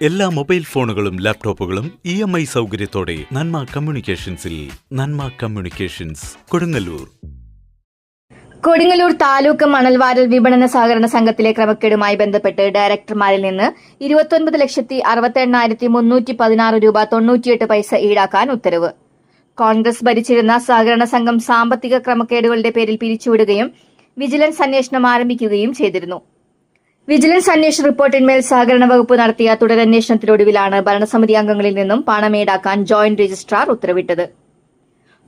എല്ലാ മൊബൈൽ ഫോണുകളും ലാപ്ടോപ്പുകളും ഇ എം ഐ സൗകര്യത്തോടെ നന്മ കമ്മ്യൂണിക്കേഷൻസിൽ നന്മ കമ്മ്യൂണിക്കേഷൻസ് കൊടുങ്ങല്ലൂർ. കൊടുങ്ങല്ലൂർ താലൂക്ക് മണൽവാരൽ വിപണന സഹകരണ സംഘത്തിലെ ക്രമക്കേടുമായി ബന്ധപ്പെട്ട് ഡയറക്ടർമാരിൽ നിന്ന് ഇരുപത്തൊൻപത് ലക്ഷത്തി അറുപത്തി എണ്ണായിരത്തി മുന്നൂറ്റി പതിനാറ് രൂപ തൊണ്ണൂറ്റിയെട്ട് പൈസ ഈടാക്കാൻ ഉത്തരവ്. കോൺഗ്രസ് ഭരിച്ചിരുന്ന സഹകരണ സംഘം സാമ്പത്തിക ക്രമക്കേടുകളുടെ പേരിൽ പിരിച്ചുവിടുകയും വിജിലൻസ് അന്വേഷണം ആരംഭിക്കുകയും ചെയ്തിരുന്നു. വിജിലൻസ് അന്വേഷണ റിപ്പോർട്ടിന്മേൽ സഹകരണ വകുപ്പ് നടത്തിയ തുടരന്വേഷണത്തിനൊടുവിലാണ് ഭരണസമിതി അംഗങ്ങളിൽ നിന്നും പണം ഈടാക്കാൻ ജോയിന്റ് രജിസ്ട്രാർ ഉത്തരവിട്ടത്.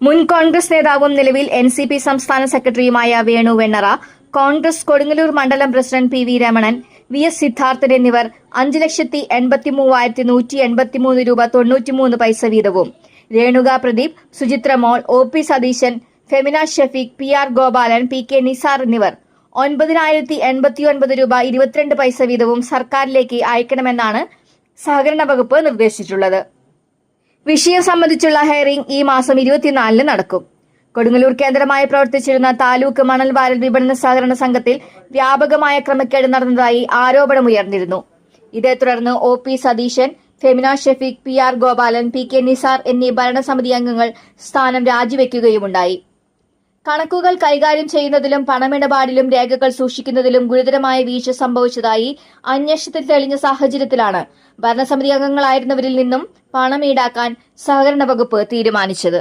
മുൻ കോൺഗ്രസ് നേതാവും നിലവിൽ എൻ സി പി സംസ്ഥാന സെക്രട്ടറിയുമായ വേണു വെണ്ണറ കോൺഗ്രസ് കൊടുങ്ങല്ലൂർ മണ്ഡലം president P V Ramanan V S Siddharthan എന്നിവർ അഞ്ച് ലക്ഷത്തി എൺപത്തി മൂവായിരത്തി നൂറ്റി എൺപത്തിമൂന്ന് രൂപ തൊണ്ണൂറ്റിമൂന്ന് പൈസ വീതവും. Renuka Pradeep Suchithra Mol O P Satheesan Femina Shafeeq P R Gopalan P K Nisar എന്നിവർ ഒൻപതിനായിരത്തി എൺപത്തി ഒൻപത് രൂപ ഇരുപത്തിരണ്ട് പൈസ വീതവും സർക്കാരിലേക്ക് അയക്കണമെന്നാണ് സഹകരണ വകുപ്പ് നിർദ്ദേശിച്ചിട്ടുള്ളത്. വിഷയം സംബന്ധിച്ചുള്ള ഹെയറിംഗ് ഈ മാസം ഇരുപത്തിനാലിന് നടക്കും. കൊടുങ്ങല്ലൂർ കേന്ദ്രമായി പ്രവർത്തിച്ചിരുന്ന താലൂക്ക് മണൽവാരൽ വിപണന സഹകരണ സംഘത്തിൽ വ്യാപകമായ ക്രമക്കേട് നടന്നതായി ആരോപണമുയർന്നിരുന്നു ഇതേ തുടർന്ന് O P Satheesan Femina Shefeeq P R Gopalan P K Nisar എന്നീ ഭരണസമിതി അംഗങ്ങൾ സ്ഥാനം രാജിവെക്കുകയുമുണ്ടായി. കണക്കുകൾ കൈകാര്യം ചെയ്യുന്നതിലും പണമിടപാടിലും രേഖകൾ സൂക്ഷിക്കുന്നതിലും ഗുരുതരമായ വീഴ്ച സംഭവിച്ചതായി അന്വേഷണത്തിൽ തെളിഞ്ഞ സാഹചര്യത്തിലാണ് ഭരണസമിതി അംഗങ്ങളായിരുന്നവരിൽ നിന്നും പണം ഈടാക്കാൻ സഹകരണ വകുപ്പ് തീരുമാനിച്ചത്